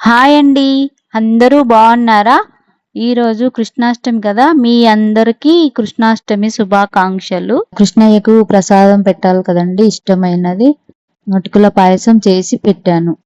Hi అండి. అందరూ బాగున్నారా? ఈరోజు కృష్ణాష్టమి కదా. మీ అందరికీ కృష్ణాష్టమి శుభాకాంక్షలు. కృష్ణయ్యకు ప్రసాదం పెట్టాలి కదండి. ఇష్టమైనది. నటుకుల పాయసం చేసి పెట్టాను.